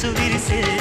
ఇంద్రధనుసు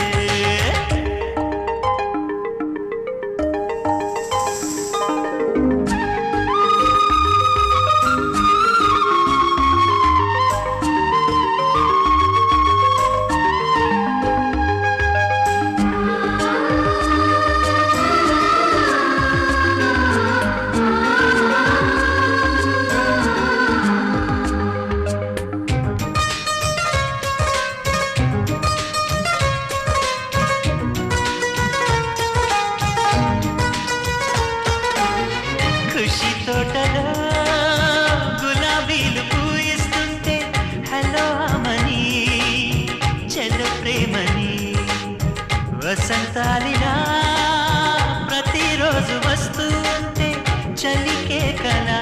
వసంతాలిలా ప్రతిరోజు వస్తూ ఉంటే చలికే కలా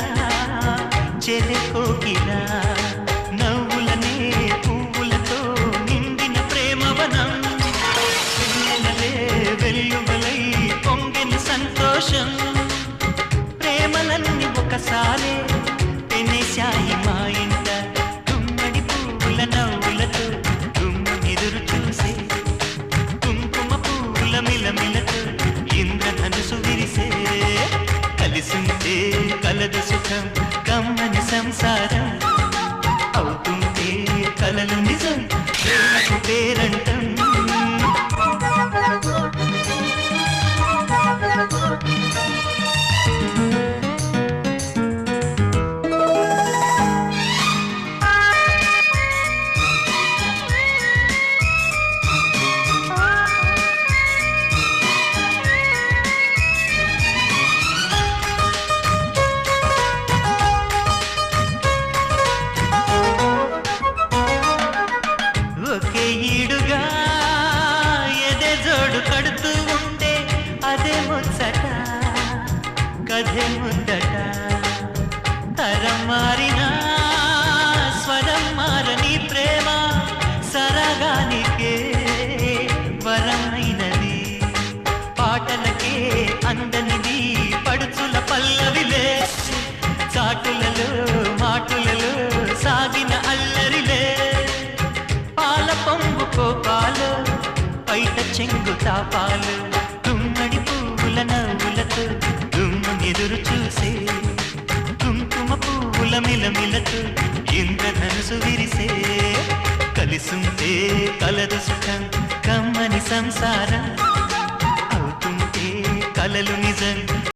చెలి కోకిలా నవ్వులనే పువ్వులతో నిండిన ప్రేమవనం పిల్లలే వెల్లువలై పొంగిన సంతోషం. ప్రేమలన్నీ ఒకసారే కలిసుంటే కలదు సుఖం కమ్మని సంసారం. కథే ముందట తరం మారిన స్వరం మారని ప్రేమ సరగానికే వరమైనది. పాటలకే అందనిది పడుచుల పల్లవిలే చాటులలో మాటులలో సాగిన అల్లరిలే. పాల పొంగు కోపాలు పైట చెంగు తాపాలు తుమ్మడి పువ్వుల నవ్వులతో ఎదురు చూసే కుంకుమ పువ్వుల మిలమిలతో ఇంద్రధనుసు విరిసే. కలిసుంటే కలదు సుఖం కమ్మని సంసారం.